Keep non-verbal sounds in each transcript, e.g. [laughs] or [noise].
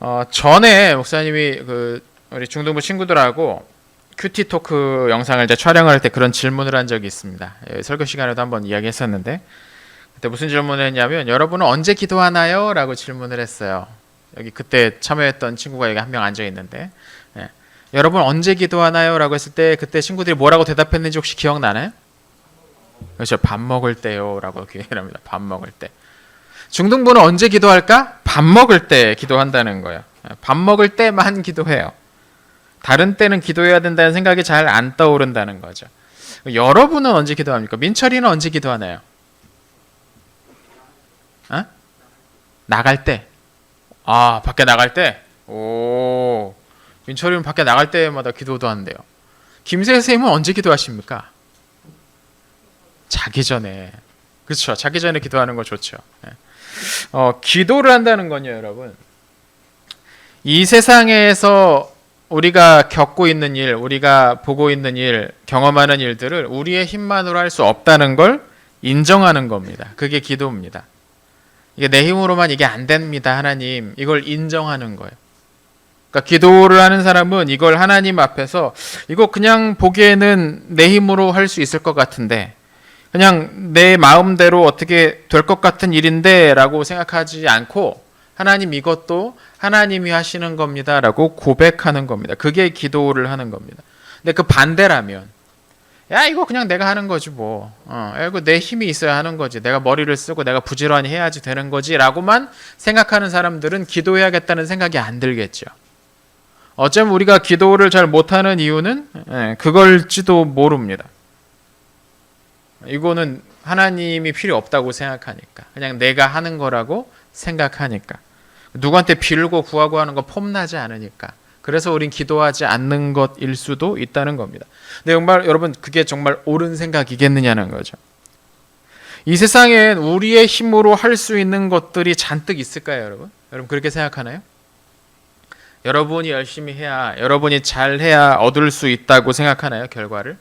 어, 전에 목사님이 그 우리 중등부 친구들하고 큐티 토크 영상을 이제 촬영할 때 그런 질문을 한 적이 있습니다. 예, 설교 시간에도 한번 이야기했었는데 그때 무슨 질문을 했냐면 여러분은 언제 기도하나요? 라고 질문을 했어요. 여기 그때 참여했던 친구가 여기 한 명 앉아 있는데 예. 여러분 언제 기도하나요? 라고 했을 때 그때 친구들이 뭐라고 대답했는지 혹시 기억나나요? 그렇죠. 밥 먹을 때요 라고 기회합니다. 밥 먹을 때. 중등부는 언제 기도할까? 밥 먹을 때 기도한다는 거예요. 밥 먹을 때만 기도해요. 다른 때는 기도해야 된다는 생각이 잘 안 떠오른다는 거죠. 여러분은 언제 기도합니까? 민철이는 언제 기도하나요? 어? 나갈 때. 아, 밖에 나갈 때? 오. 민철이는 밖에 나갈 때마다 기도도 한대요. 김세 선생님은 언제 기도하십니까? 자기 전에. 그렇죠. 자기 전에 기도하는 거 좋죠. 예. 어, 기도를 한다는 건요, 여러분. 이 세상에서 우리가 겪고 있는 일, 우리가 보고 있는 일, 경험하는 일들을 우리의 힘만으로 할 수 없다는 걸 인정하는 겁니다. 그게 기도입니다. 이게 내 힘으로만 이게 안 됩니다, 하나님. 이걸 인정하는 거예요. 그러니까 기도를 하는 사람은 이걸 하나님 앞에서 이거 그냥 보기에는 내 힘으로 할 수 있을 것 같은데 그냥 내 마음대로 어떻게 될 것 같은 일인데 라고 생각하지 않고 하나님 이것도 하나님이 하시는 겁니다 라고 고백하는 겁니다. 그게 기도를 하는 겁니다. 근데 그 반대라면 야 이거 그냥 내가 하는 거지 뭐. 어, 야, 이거 내 힘이 있어야 하는 거지. 내가 머리를 쓰고 내가 부지런히 해야지 되는 거지라고만 생각하는 사람들은 기도해야겠다는 생각이 안 들겠죠. 어쩌면 우리가 기도를 잘 못하는 이유는 예, 그걸지도 모릅니다. 이거는 하나님이 필요 없다고 생각하니까 그냥 내가 하는 거라고 생각하니까 누구한테 빌고 구하고 하는 거 폼나지 않으니까 그래서 우린 기도하지 않는 것일 수도 있다는 겁니다. 근데 정말 여러분 그게 정말 옳은 생각이겠느냐는 거죠. 이 세상엔 우리의 힘으로 할 수 있는 것들이 잔뜩 있을까요, 여러분? 여러분 그렇게 생각하나요? 여러분이 열심히 해야 여러분이 잘 해야 얻을 수 있다고 생각하나요, 결과를?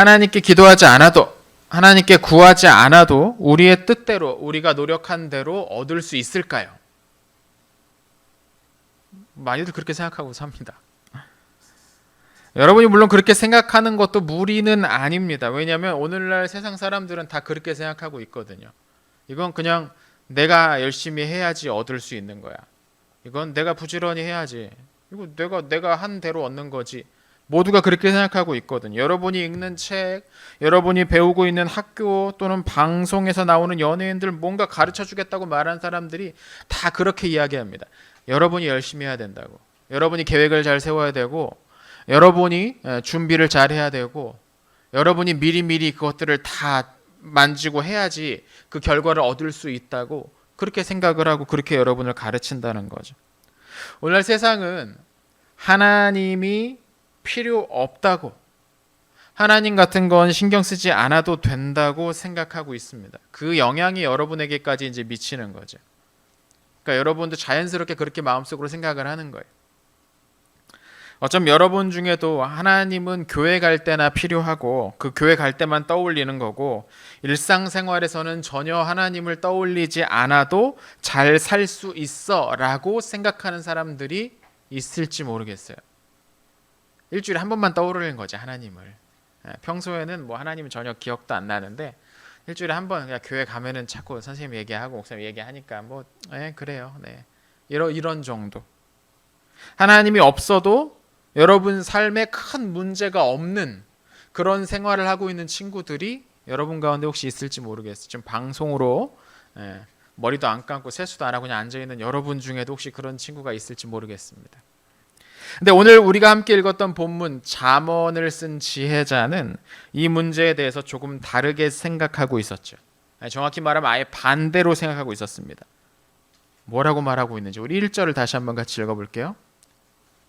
하나님께 기도하지 않아도 하나님께 구하지 않아도 우리의 뜻대로 우리가 노력한 대로 얻을 수 있을까요? 많이들 그렇게 생각하고 삽니다. 여러분이 물론 그렇게 생각하는 것도 무리는 아닙니다. 왜냐하면 오늘날 세상 사람들은 다 그렇게 생각하고 있거든요. 이건 그냥 내가 열심히 해야지 얻을 수 있는 거야. 이건 내가 부지런히 해야지. 이거 내가 내가 한 대로 얻는 거지. 모두가 그렇게 생각하고 있거든요. 여러분이 읽는 책, 여러분이 배우고 있는 학교 또는 방송에서 나오는 연예인들 뭔가 가르쳐 주겠다고 말하는 사람들이 다 그렇게 이야기합니다. 여러분이 열심히 해야 된다고. 여러분이 계획을 잘 세워야 되고 여러분이 에, 준비를 잘 해야 되고 여러분이 미리미리 그것들을 다 만지고 해야지 그 결과를 얻을 수 있다고 그렇게 생각을 하고 그렇게 여러분을 가르친다는 거죠. 오늘 세상은 하나님이 필요 없다고 하나님 같은 건 신경 쓰지 않아도 된다고 생각하고 있습니다. 그 영향이 여러분에게까지 이제 미치는 거죠. 그러니까 여러분도 자연스럽게 그렇게 마음속으로 생각을 하는 거예요. 어쩜 여러분 중에도 하나님은 교회 갈 때나 필요하고 그 교회 갈 때만 떠올리는 거고 일상생활에서는 전혀 하나님을 떠올리지 않아도 잘 살 수 있어 라고 생각하는 사람들이 있을지 모르겠어요. 일주일에 한 번만 떠오르는 거지 하나님을. 예, 평소에는 뭐 하나님은 전혀 기억도 안 나는데 일주일에 한 번 그냥 교회 가면은 자꾸 선생님 얘기하고 목사님 얘기하니까 뭐 예, 그래요. 네. 이런 이런 정도. 하나님이 없어도 여러분 삶에 큰 문제가 없는 그런 생활을 하고 있는 친구들이 여러분 가운데 혹시 있을지 모르겠어요. 지금 방송으로 예, 머리도 안 감고 세수도 안 하고 그냥 앉아 있는 여러분 중에도 혹시 그런 친구가 있을지 모르겠습니다. 근데 오늘 우리가 함께 읽었던 본문 잠언을 쓴 지혜자는 이 문제에 대해서 조금 다르게 생각하고 있었죠. 정확히 말하면 아예 반대로 생각하고 있었습니다. 뭐라고 말하고 있는지 우리 1절을 다시 한번 같이 읽어 볼게요.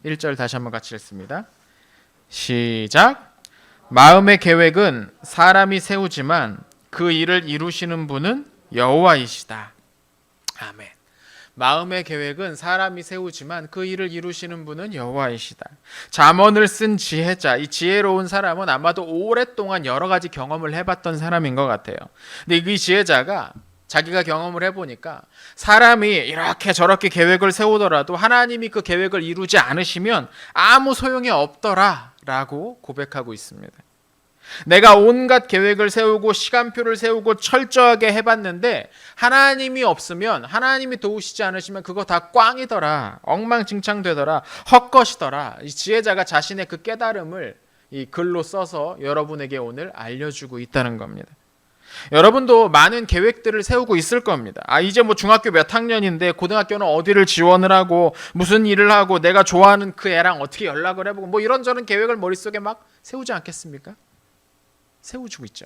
1절 다시 한번 같이 읽습니다. 시작. 마음의 계획은 사람이 세우지만 그 일을 이루시는 분은 여호와이시다. 아멘. 마음의 계획은 사람이 세우지만 그 일을 이루시는 분은 여호와이시다. 잠언을 쓴 지혜자, 이 지혜로운 사람은 아마도 오랫동안 여러 가지 경험을 해봤던 사람인 것 같아요. 근데 이 지혜자가 자기가 경험을 해보니까 사람이 이렇게 저렇게 계획을 세우더라도 하나님이 그 계획을 이루지 않으시면 아무 소용이 없더라라고 고백하고 있습니다. 내가 온갖 계획을 세우고 시간표를 세우고 철저하게 해봤는데 하나님이 없으면 하나님이 도우시지 않으시면 그거 다 꽝이더라 엉망진창되더라 헛것이더라 이 지혜자가 자신의 그 깨달음을 이 글로 써서 여러분에게 오늘 알려주고 있다는 겁니다. 여러분도 많은 계획들을 세우고 있을 겁니다. 아, 이제 뭐 중학교 몇 학년인데 고등학교는 어디를 지원을 하고 무슨 일을 하고 내가 좋아하는 그 애랑 어떻게 연락을 해보고 뭐 이런저런 계획을 머릿속에 막 세우지 않겠습니까? 세우고 있죠.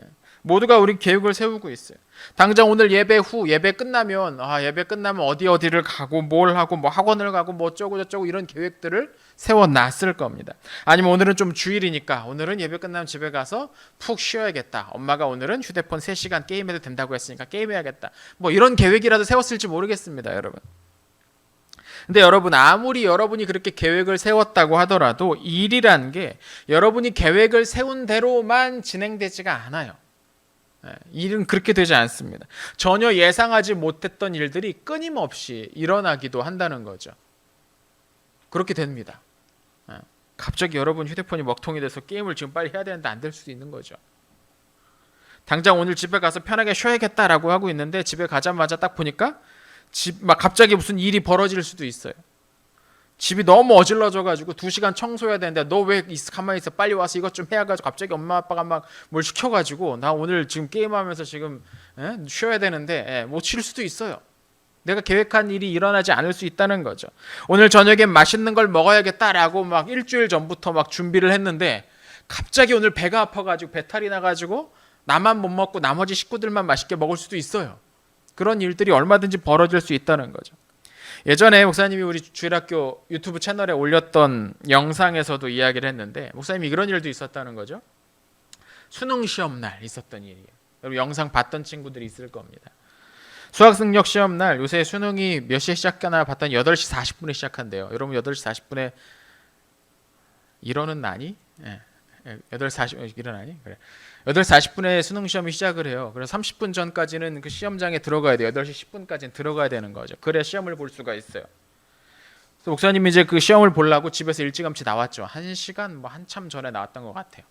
예. 모두가 우리 계획을 세우고 있어요. 당장 오늘 예배 후 예배 끝나면 아 예배 끝나면 어디 어디를 가고 뭘 하고 뭐 학원을 가고 뭐 어쩌고 저쩌고 이런 계획들을 세워 놨을 겁니다. 아니면 오늘은 좀 주일이니까 오늘은 예배 끝나면 집에 가서 푹 쉬어야겠다. 엄마가 오늘은 휴대폰 3시간 게임해도 된다고 했으니까 게임해야겠다. 뭐 이런 계획이라도 세웠을지 모르겠습니다, 여러분. 근데 여러분 아무리 여러분이 그렇게 계획을 세웠다고 하더라도 일이란 게 여러분이 계획을 세운 대로만 진행되지가 않아요. 예, 일은 그렇게 되지 않습니다. 전혀 예상하지 못했던 일들이 끊임없이 일어나기도 한다는 거죠. 그렇게 됩니다. 예, 갑자기 여러분 휴대폰이 먹통이 돼서 게임을 지금 빨리 해야 되는데 안 될 수도 있는 거죠. 당장 오늘 집에 가서 편하게 쉬어야겠다라고 하고 있는데 집에 가자마자 딱 보니까 집 막 갑자기 무슨 일이 벌어질 수도 있어요. 집이 너무 어질러져 가지고 두 시간 청소해야 되는데 너 왜 가만히 있어 빨리 와서 이것 좀 해야 가지고 갑자기 엄마 아빠가 막 뭘 시켜 가지고 나 오늘 지금 게임하면서 지금 에? 쉬어야 되는데 에, 못쉴 수도 있어요. 내가 계획한 일이 일어나지 않을 수 있다는 거죠. 오늘 저녁에 맛있는 걸 먹어야겠다라고 막 일주일 전부터 막 준비를 했는데 갑자기 오늘 배가 아파 가지고 배탈이 나 가지고 나만 못 먹고 나머지 식구들만 맛있게 먹을 수도 있어요. 그런 일들이 얼마든지 벌어질 수 있다는 거죠. 예전에 목사님이 우리 주일학교 유튜브 채널에 올렸던 영상에서도 이야기를 했는데 목사님이 그런 일도 있었다는 거죠. 수능 시험 날 있었던 일이에요. 여러분 영상 봤던 친구들이 있을 겁니다. 수학 능력 시험 날 요새 수능이 몇 시에 시작하나 봤더니 8시 40분에 시작한대요. 여러분 8시 40분에 일어는 나니? 예. 8시 40분 일어나니? 그래. 8시 40분에 수능 시험이 시작을 해요. 그래서 30분 전까지는 그 시험장에 들어가야 돼요. 8시 10분까지는 들어가야 되는 거죠. 그래 시험을 볼 수가 있어요. 그래서 목사님이 이제 그 시험을 보려고 집에서 일찌감치 나왔죠. 한 시간 뭐 한참 전에 나왔던 것 같아요.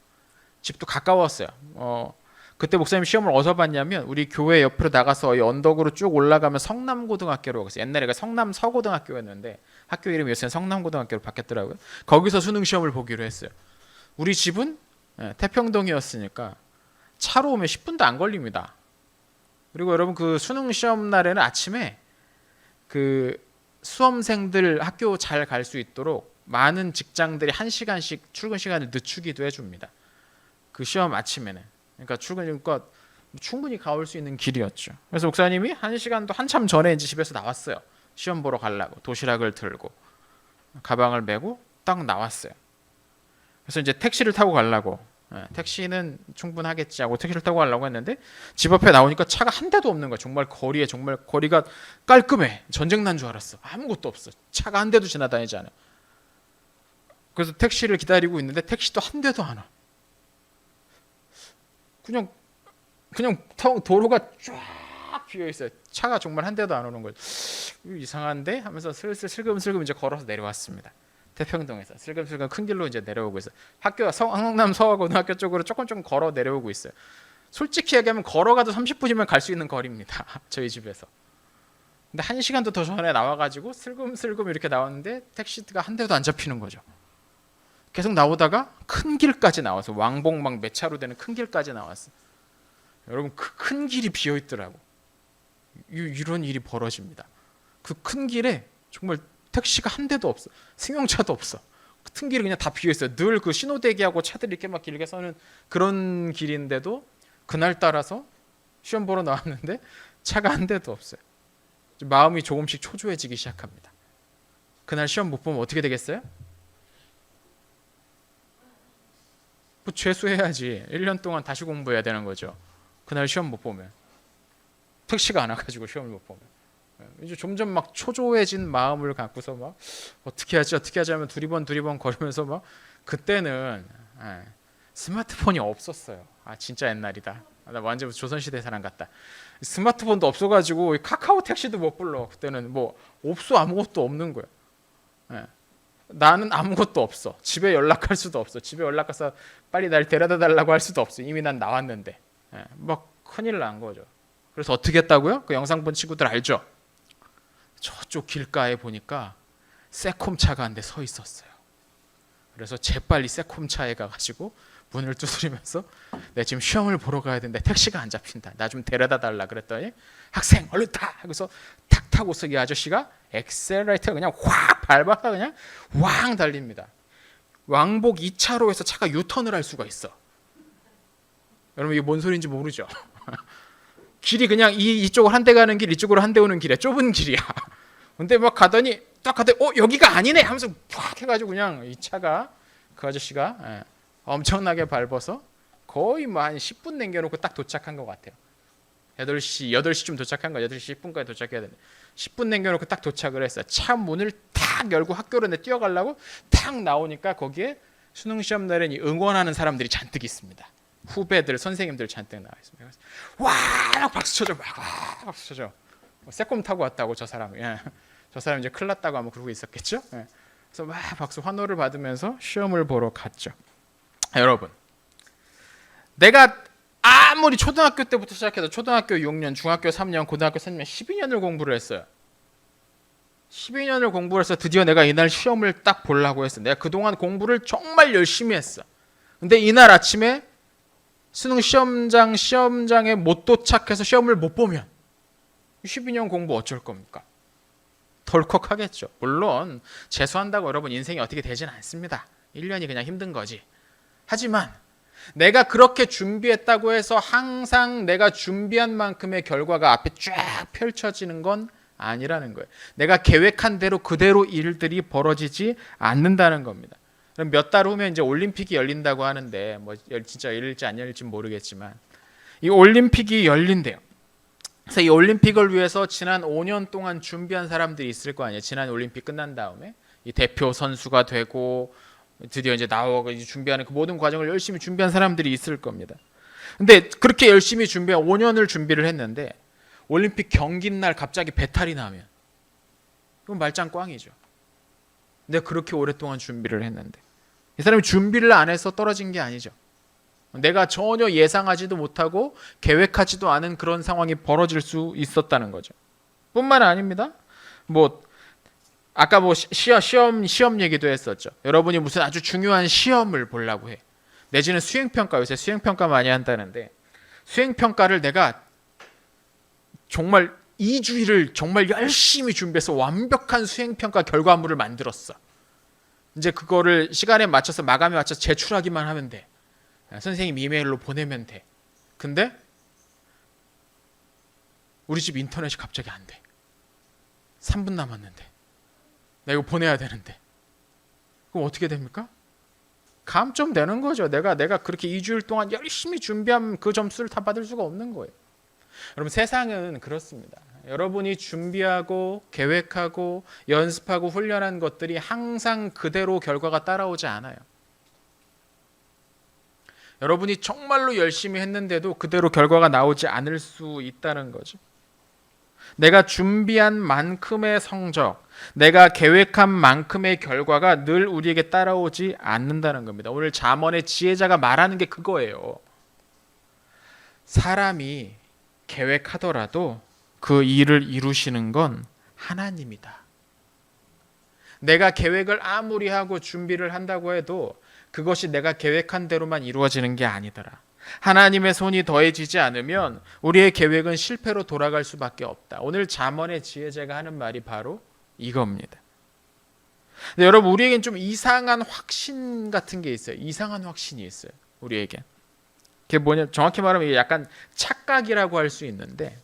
집도 가까웠어요. 어, 그때 목사님 시험을 어디서 봤냐면 우리 교회 옆으로 나가서 이 언덕으로 쭉 올라가면 성남고등학교로 갔어요. 옛날에 가 성남 서고등학교였는데 학교 이름이 요새 성남고등학교로 바뀌었더라고요. 거기서 수능 시험을 보기로 했어요. 우리 집은 예, 태평동이었으니까 차로 오면 10분도 안 걸립니다. 그리고 여러분 그 수능 시험 날에는 아침에 그 수험생들 학교 잘 갈 수 있도록 많은 직장들이 한 시간씩 출근 시간을 늦추기도 해 줍니다. 그 시험 아침에는 그러니까 출근 그러니까 충분히 가올 수 있는 길이었죠. 그래서 목사님이 한 시간도 한참 전에 이제 집에서 나왔어요. 시험 보러 가려고 도시락을 들고 가방을 메고 딱 나왔어요. 그래서 이제 택시를 타고 가려고 예, 택시는 충분하겠지 하고 택시를 타고 가려고 했는데 집 앞에 나오니까 차가 한 대도 없는 거야. 정말 거리에 정말 거리가 깔끔해. 전쟁 난 줄 알았어. 아무것도 없어. 차가 한 대도 지나다니지 않아. 그래서 택시를 기다리고 있는데 택시도 한 대도 안 와. 그냥 그냥 도로가 쫙 비어 있어요. 차가 정말 한 대도 안 오는 거예요. 이상한데 하면서 슬슬 슬금슬금 이제 걸어서 내려왔습니다. 태평동에서 슬금슬금 큰 길로 이제 내려오고 있어요. 학교 성남 서고등학교 쪽으로 조금 조금 걸어 내려오고 있어요. 솔직히 얘기하면 걸어가도 30분이면 갈 수 있는 거리입니다. [laughs] 저희 집에서. 근데 한 시간도 더 전에 나와가지고 슬금슬금 이렇게 나왔는데 택시가 한 대도 안 잡히는 거죠. 계속 나오다가 큰 길까지 나와서 왕복 막 몇 차로 되는 큰 길까지 나왔어. 여러분 그 큰 길이 비어 있더라고. 이런 일이 벌어집니다. 그 큰 길에 정말 택시가 한 대도 없어. 승용차도 없어. 같은 길이 그냥 다 비어 있어요. 늘 그 신호 대기하고 차들이 이렇게 막 길게 서는 그런 길인데도 그날 따라서 시험 보러 나왔는데 차가 한 대도 없어요. 마음이 조금씩 초조해지기 시작합니다. 그날 시험 못 보면 어떻게 되겠어요? 뭐 죄수해야지. 1년 동안 다시 공부해야 되는 거죠. 그날 시험 못 보면 택시가 안 와가지고 시험을 못 보면 이제 점점 막 초조해진 마음을 갖고서 막 어떻게 하지 어떻게 하지 하면 두리번 두리번 거리면서 막 그때는 예, 스마트폰이 없었어요. 아 진짜 옛날이다. 나 완전 조선시대 사람 같다. 스마트폰도 없어가지고 카카오 택시도 못 불러. 그때는 뭐 없어 아무것도 없는 거야. 예. 나는 아무것도 없어. 집에 연락할 수도 없어. 집에 연락해서 빨리 날 데려다 달라고 할 수도 없어. 이미 난 나왔는데. 예. 막 큰일 난 거죠. 그래서 어떻게 했다고요? 그 영상 본 친구들 알죠? 저쪽 길가에 보니까 새콤차가 한 대 서 있었어요. 그래서 재빨리 새콤차에 가가지고 문을 두드리면서 내 지금 시험을 보러 가야 되는데 택시가 안 잡힌다. 나 좀 데려다 달라 그랬더니 학생 얼른 타. 하고서 탁 타고서 이 아저씨가 엑셀레이터 그냥 확 밟아서 그냥 왕 달립니다. 왕복 2차로에서 차가 유턴을 할 수가 있어. 여러분 이게 뭔 소리인지 모르죠? 길이 그냥 이 이쪽으로 한 대 가는 길, 이쪽으로 한 대 오는 길이야. 좁은 길이야. [laughs] 근데 막 가더니 딱 가더니 어 여기가 아니네 하면서 팍 해가지고 그냥 이 차가 그 아저씨가 예, 엄청나게 밟아서 거의 뭐 한 10분 남겨놓고 딱 도착한 것 같아요. 8시 8시쯤 도착한 거 8시 10분까지 도착해야 되는데 10분 남겨놓고 딱 도착을 했어요. 차 문을 탁 열고 학교로 내 뛰어가려고 탁 나오니까 거기에 수능 시험 날엔 이 응원하는 사람들이 잔뜩 있습니다. 후배들, 선생님들 잔뜩 나와 있습니다. 그래서 와 박수 쳐줘, 막 와, 박수 쳐줘. 뭐 새콤 타고 왔다고 저 사람이. 예. 저 사람 이제 큰일 났다고 아마 그러고 있었겠죠. 예. 그래서 막 박수 환호를 받으면서 시험을 보러 갔죠. 여러분, 내가 아무리 초등학교 때부터 시작해서 초등학교 6년, 중학교 3년, 고등학교 3년, 12년을 공부를 했어요. 12년을 공부를 해서 드디어 내가 이날 시험을 딱 보려고 했어. 내가 그동안 공부를 정말 열심히 했어. 근데 이날 아침에 수능 시험장 시험장에 못 도착해서 시험을 못 보면 12년 공부 어쩔 겁니까? 덜컥 하겠죠. 물론 재수한다고 여러분 인생이 어떻게 되진 않습니다. 1년이 그냥 힘든 거지. 하지만 내가 그렇게 준비했다고 해서 항상 내가 준비한 만큼의 결과가 앞에 쫙 펼쳐지는 건 아니라는 거예요. 내가 계획한 대로 그대로 일들이 벌어지지 않는다는 겁니다. 그럼 몇 달 후면 이제 올림픽이 열린다고 하는데 뭐 열- 진짜 열릴지 안 열릴지 모르겠지만 이 올림픽이 열린대요. 그래서 이 올림픽을 위해서 지난 5년 동안 준비한 사람들이 있을 거 아니에요. 지난 올림픽 끝난 다음에 이 대표 선수가 되고 드디어 이제 나오고 이제 준비하는 그 모든 과정을 열심히 준비한 사람들이 있을 겁니다. 근데 그렇게 열심히 준비한 5년을 준비를 했는데 올림픽 경기 날 갑자기 배탈이 나면 이건 말짱 꽝이죠. 내가 그렇게 오랫동안 준비를 했는데 이 사람이 준비를 안 해서 떨어진 게 아니죠. 내가 전혀 예상하지도 못하고 계획하지도 않은 그런 상황이 벌어질 수 있었다는 거죠. 뿐만 아닙니다. 뭐 아까 뭐 시- 시험 시험 시험 얘기도 했었죠. 여러분이 무슨 아주 중요한 시험을 보려고 해. 내지는 수행 평가 요새 수행 평가 많이 한다는데 수행 평가를 내가 정말 2주일을 정말 열심히 준비해서 완벽한 수행 평가 결과물을 만들었어. 이제 그거를 시간에 맞춰서 마감에 맞춰서 제출하기만 하면 돼. 선생님 이메일로 보내면 돼. 근데 우리 집 인터넷이 갑자기 안 돼. 3분 남았는데. 나 이거 보내야 되는데. 그럼 어떻게 됩니까? 감점 되는 거죠. 내가 내가 그렇게 2주일 동안 열심히 준비한 그 점수를 다 받을 수가 없는 거예요. 여러분 세상은 그렇습니다. 여러분이 준비하고 계획하고 연습하고 훈련한 것들이 항상 그대로 결과가 따라오지 않아요. 여러분이 정말로 열심히 했는데도 그대로 결과가 나오지 않을 수 있다는 거죠. 내가 준비한 만큼의 성적, 내가 계획한 만큼의 결과가 늘 우리에게 따라오지 않는다는 겁니다. 오늘 잠언의 지혜자가 말하는 게 그거예요. 사람이 계획하더라도 그 일을 이루시는 건 하나님이다. 내가 계획을 아무리 하고 준비를 한다고 해도 그것이 내가 계획한 대로만 이루어지는 게 아니더라. 하나님의 손이 더해지지 않으면 우리의 계획은 실패로 돌아갈 수밖에 없다. 오늘 잠언의 지혜자가 하는 말이 바로 이겁니다. 여러분 우리에겐 좀 이상한 확신 같은 게 있어요. 이상한 확신이 있어요. 우리에겐. 그게 뭐냐? 정확히 말하면 이게 약간 착각이라고 할 수 있는데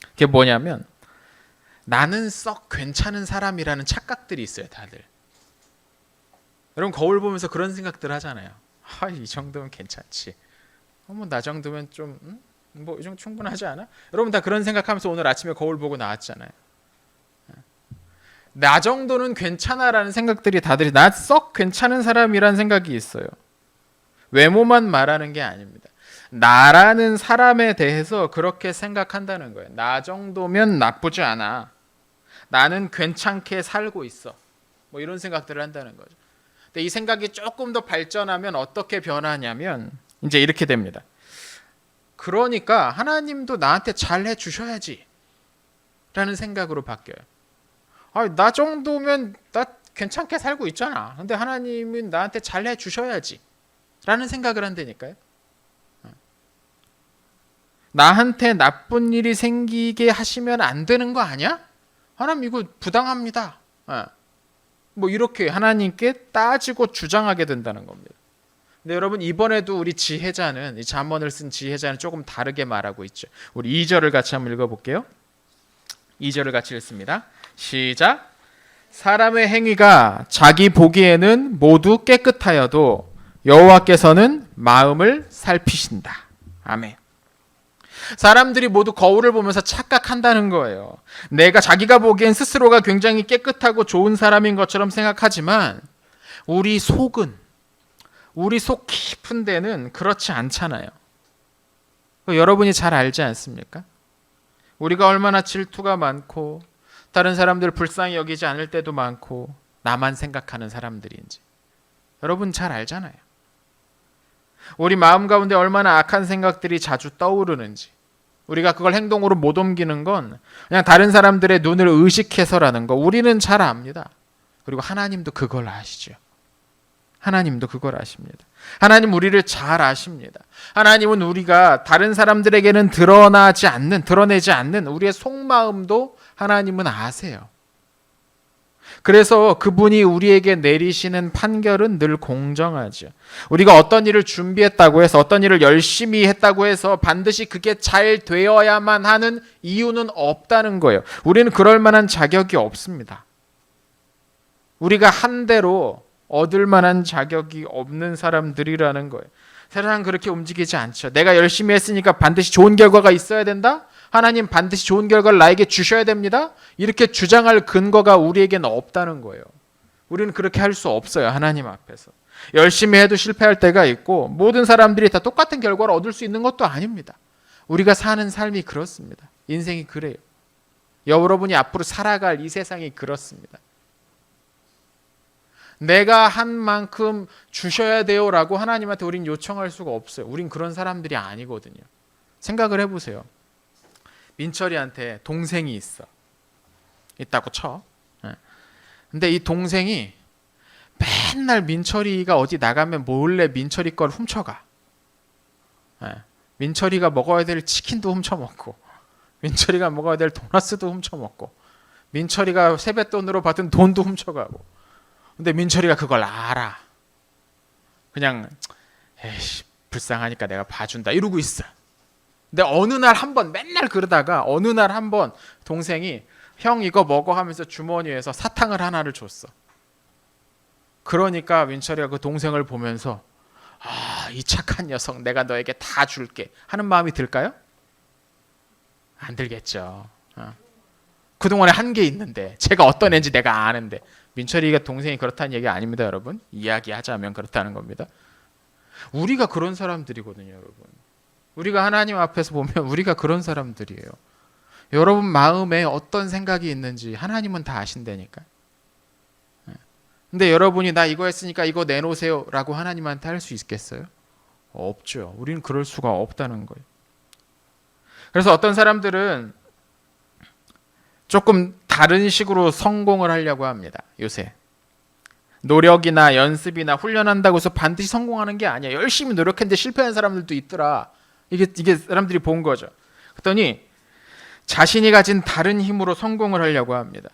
그게 뭐냐면 나는 썩 괜찮은 사람이라는 착각들이 있어요, 다들. 여러분 거울 보면서 그런 생각들 하잖아요. 아, 이 정도면 괜찮지. 어머 나 정도면 좀 음? 뭐이 정도 충분하지 않아? 여러분 다 그런 생각하면서 오늘 아침에 거울 보고 나왔잖아요. 나 정도는 괜찮아라는 생각들이 다들 나 썩 괜찮은 사람이라는 생각이 있어요. 외모만 말하는 게 아닙니다. 나라는 사람에 대해서 그렇게 생각한다는 거예요. 나 정도면 나쁘지 않아. 나는 괜찮게 살고 있어. 뭐 이런 생각들을 한다는 거죠. 근데 이 생각이 조금 더 발전하면 어떻게 변하냐면 이제 이렇게 됩니다. 그러니까 하나님도 나한테 잘 해 주셔야지. 라는 생각으로 바뀌어요. 아, 나 정도면 나 괜찮게 살고 있잖아. 근데 하나님은 나한테 잘 해 주셔야지. 라는 생각을 한다니까요. 나한테 나쁜 일이 생기게 하시면 안 되는 거 아니야? 하나님 이거 부당합니다. 예. 뭐 이렇게 하나님께 따지고 주장하게 된다는 겁니다. 근데 여러분 이번에도 우리 지혜자는 이 잠언을 쓴 지혜자는 조금 다르게 말하고 있죠. 우리 2절을 같이 한번 읽어 볼게요. 2절을 같이 읽습니다. 시작. 사람의 행위가 자기 보기에는 모두 깨끗하여도 여호와께서는 마음을 살피신다. 아멘. 사람들이 모두 거울을 보면서 착각한다는 거예요. 내가 자기가 보기엔 스스로가 굉장히 깨끗하고 좋은 사람인 것처럼 생각하지만 우리 속은 우리 속 깊은 데는 그렇지 않잖아요. 여러분이 잘 알지 않습니까? 우리가 얼마나 질투가 많고 다른 사람들 불쌍히 여기지 않을 때도 많고 나만 생각하는 사람들인지 여러분 잘 알잖아요. 우리 마음 가운데 얼마나 악한 생각들이 자주 떠오르는지 우리가 그걸 행동으로 못 옮기는 건 그냥 다른 사람들의 눈을 의식해서라는 거 우리는 잘 압니다. 그리고 하나님도 그걸 아시죠. 하나님도 그걸 아십니다. 하나님 우리를 잘 아십니다. 하나님은 우리가 다른 사람들에게는 드러나지 않는, 드러내지 않는 우리의 속마음도 하나님은 아세요. 그래서 그분이 우리에게 내리시는 판결은 늘 공정하죠. 우리가 어떤 일을 준비했다고 해서 어떤 일을 열심히 했다고 해서 반드시 그게 잘 되어야만 하는 이유는 없다는 거예요. 우리는 그럴 만한 자격이 없습니다. 우리가 한 대로 얻을 만한 자격이 없는 사람들이라는 거예요. 세상 그렇게 움직이지 않죠. 내가 열심히 했으니까 반드시 좋은 결과가 있어야 된다. 하나님 반드시 좋은 결과를 나에게 주셔야 됩니다. 이렇게 주장할 근거가 우리에게는 없다는 거예요. 우리는 그렇게 할 수 없어요. 하나님 앞에서. 열심히 해도 실패할 때가 있고 모든 사람들이 다 똑같은 결과를 얻을 수 있는 것도 아닙니다. 우리가 사는 삶이 그렇습니다. 인생이 그래요. 여러분이 앞으로 살아갈 이 세상이 그렇습니다. 내가 한 만큼 주셔야 돼요라고 하나님한테 우린 요청할 수가 없어요. 우린 그런 사람들이 아니거든요. 생각을 해보세요. 민철이한테 동생이 있어. 있다고 쳐. 예. 근데 이 동생이 맨날 민철이가 어디 나가면 몰래 민철이 걸 훔쳐가. 예. 민철이가 먹어야 될 치킨도 훔쳐먹고, 민철이가 먹어야 될 도넛도 훔쳐먹고, 민철이가 세뱃돈으로 받은 돈도 훔쳐가고. 근데 민철이가 그걸 알아. 그냥 에이씨 불쌍하니까 내가 봐준다 이러고 있어. 근데 어느 날 한 번 맨날 그러다가 어느 날 한 번 동생이 형 이거 먹어 하면서 주머니에서 사탕을 하나를 줬어. 그러니까 민철이가 그 동생을 보면서 아, 이 착한 녀석 내가 너에게 다 줄게 하는 마음이 들까요? 안 들겠죠. 어. 그동안에 한 게 있는데 제가 어떤 애인지 내가 아는데 민철이가 동생이 그렇다는 얘기 아닙니다, 여러분. 이야기하자면 그렇다는 겁니다. 우리가 그런 사람들이거든요, 여러분. 우리가 하나님 앞에서 보면 우리가 그런 사람들이에요. 여러분 마음에 어떤 생각이 있는지 하나님은 다 아신다니까. 예. 근데 여러분이 나 이거 했으니까 이거 내놓으세요 라고 하나님한테 할 수 있겠어요? 없죠. 우리는 그럴 수가 없다는 거예요. 그래서 어떤 사람들은 조금 다른 식으로 성공을 하려고 합니다. 요새. 노력이나 연습이나 훈련한다고 해서 반드시 성공하는 게 아니야. 열심히 노력했는데 실패한 사람들도 있더라. 이게 이게 사람들이 본 거죠. 그랬더니 자신이 가진 다른 힘으로 성공을 하려고 합니다.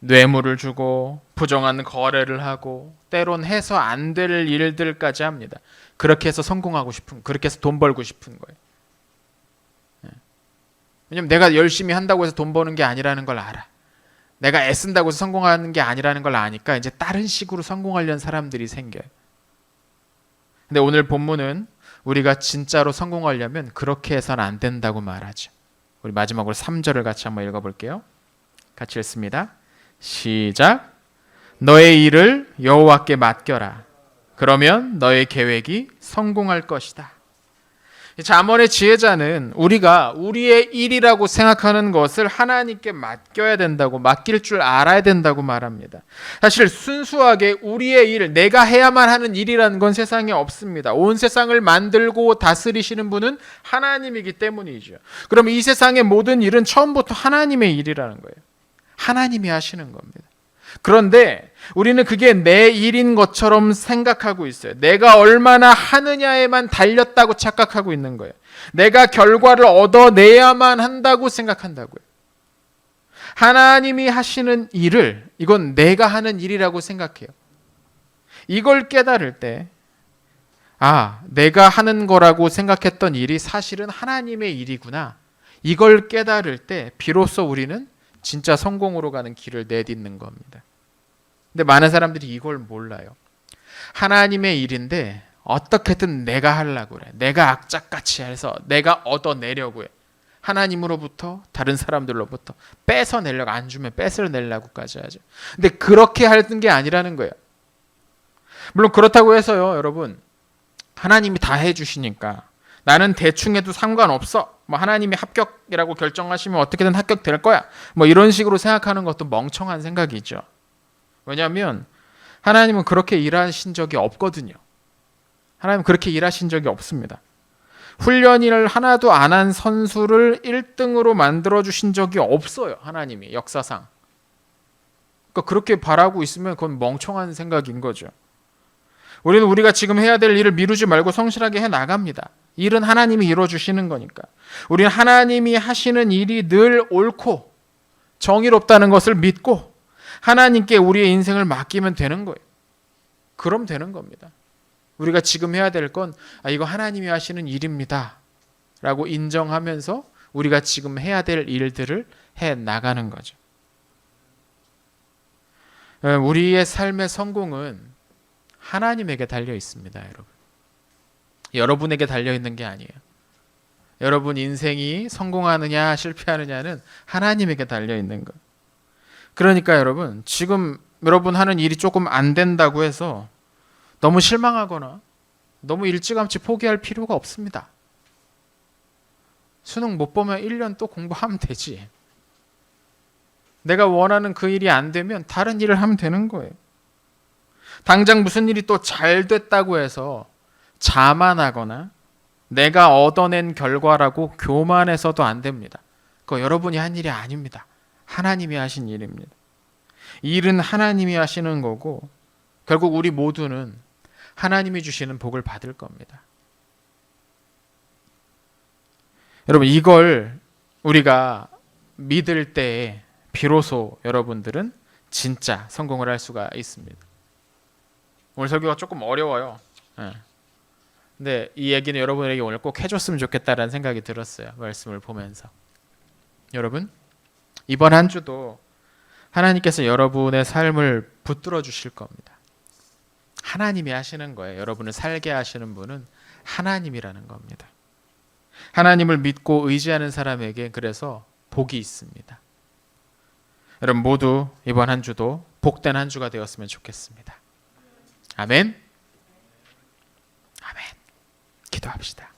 뇌물을 주고 부정한 거래를 하고 때론 해서 안 될 일들까지 합니다. 그렇게 해서 성공하고 싶은 그렇게 해서 돈 벌고 싶은 거예요. 예. 왜냐면 내가 열심히 한다고 해서 돈 버는 게 아니라는 걸 알아. 내가 애쓴다고 해서 성공하는 게 아니라는 걸 아니까 이제 다른 식으로 성공하려는 사람들이 생겨요. 근데 오늘 본문은 우리가 진짜로 성공하려면 그렇게 해서는 안 된다고 말하죠. 우리 마지막으로 3절을 같이 한번 읽어볼게요. 같이 읽습니다. 시작. 너의 일을 여호와께 맡겨라. 그러면 너의 계획이 성공할 것이다. 잠언의 지혜자는 우리가 우리의 일이라고 생각하는 것을 하나님께 맡겨야 된다고 맡길 줄 알아야 된다고 말합니다. 사실 순수하게 우리의 일, 내가 해야만 하는 일이라는 건 세상에 없습니다. 온 세상을 만들고 다스리시는 분은 하나님이기 때문이죠. 그럼 이 세상의 모든 일은 처음부터 하나님의 일이라는 거예요. 하나님이 하시는 겁니다. 그런데 우리는 그게 내 일인 것처럼 생각하고 있어요. 내가 얼마나 하느냐에만 달렸다고 착각하고 있는 거예요. 내가 결과를 얻어내야만 한다고 생각한다고요. 하나님이 하시는 일을 이건 내가 하는 일이라고 생각해요. 이걸 깨달을 때, 아, 내가 하는 거라고 생각했던 일이 사실은 하나님의 일이구나. 이걸 깨달을 때, 비로소 우리는 진짜 성공으로 가는 길을 내딛는 겁니다. 근데 많은 사람들이 이걸 몰라요. 하나님의 일인데 어떻게든 내가 하려고 그래. 내가 악착같이 해서 내가 얻어내려고 해. 하나님으로부터 다른 사람들로부터 뺏어내려고 안 주면 뺏어내려고까지 하죠. 근데 그렇게 하는 게 아니라는 거예요. 물론 그렇다고 해서요, 여러분. 하나님이 다 해주시니까 나는 대충 해도 상관없어. 뭐 하나님이 합격이라고 결정하시면 어떻게든 합격될 거야. 뭐 이런 식으로 생각하는 것도 멍청한 생각이죠. 왜냐하면 하나님은 그렇게 일하신 적이 없거든요. 하나님은 그렇게 일하신 적이 없습니다. 훈련을 하나도 안 한 선수를 1등으로 만들어 주신 적이 없어요. 하나님이 역사상. 그러니까 그렇게 바라고 있으면 그건 멍청한 생각인 거죠. 우리는 우리가 지금 해야 될 일을 미루지 말고 성실하게 해 나갑니다. 일은 하나님이 이루어 주시는 거니까. 우리는 하나님이 하시는 일이 늘 옳고 정의롭다는 것을 믿고 하나님께 우리의 인생을 맡기면 되는 거예요. 그럼 되는 겁니다. 우리가 지금 해야 될 건 아, 이거 하나님이 하시는 일입니다. 라고 인정하면서 우리가 지금 해야 될 일들을 해 나가는 거죠. 어, 우리의 삶의 성공은 하나님에게 달려 있습니다, 여러분. 여러분에게 달려 있는 게 아니에요. 여러분 인생이 성공하느냐 실패하느냐는 하나님에게 달려 있는 거. 그러니까 여러분 지금 여러분 하는 일이 조금 안 된다고 해서 너무 실망하거나 너무 일찌감치 포기할 필요가 없습니다. 수능 못 보면 1년 또 공부하면 되지. 내가 원하는 그 일이 안 되면 다른 일을 하면 되는 거예요. 당장 무슨 일이 또 잘 됐다고 해서 자만하거나 내가 얻어낸 결과라고 교만해서도 안 됩니다. 그거 여러분이 한 일이 아닙니다. 하나님이 하신 일입니다. 일은 하나님이 하시는 거고 결국 우리 모두는 하나님이 주시는 복을 받을 겁니다. 여러분 이걸 우리가 믿을 때 비로소 여러분들은 진짜 성공을 할 수가 있습니다. 오늘 설교가 조금 어려워요. 네. 근데 이 얘기는 여러분에게 오늘 꼭 해줬으면 좋겠다라는 생각이 들었어요. 말씀을 보면서 여러분 이번 한 주도 하나님께서 여러분의 삶을 붙들어 주실 겁니다. 하나님이 하시는 거예요. 여러분을 살게 하시는 분은 하나님이라는 겁니다. 하나님을 믿고 의지하는 사람에게 그래서 복이 있습니다. 여러분 모두 이번 한 주도 복된 한 주가 되었으면 좋겠습니다. 아멘. 아멘. 기도합시다.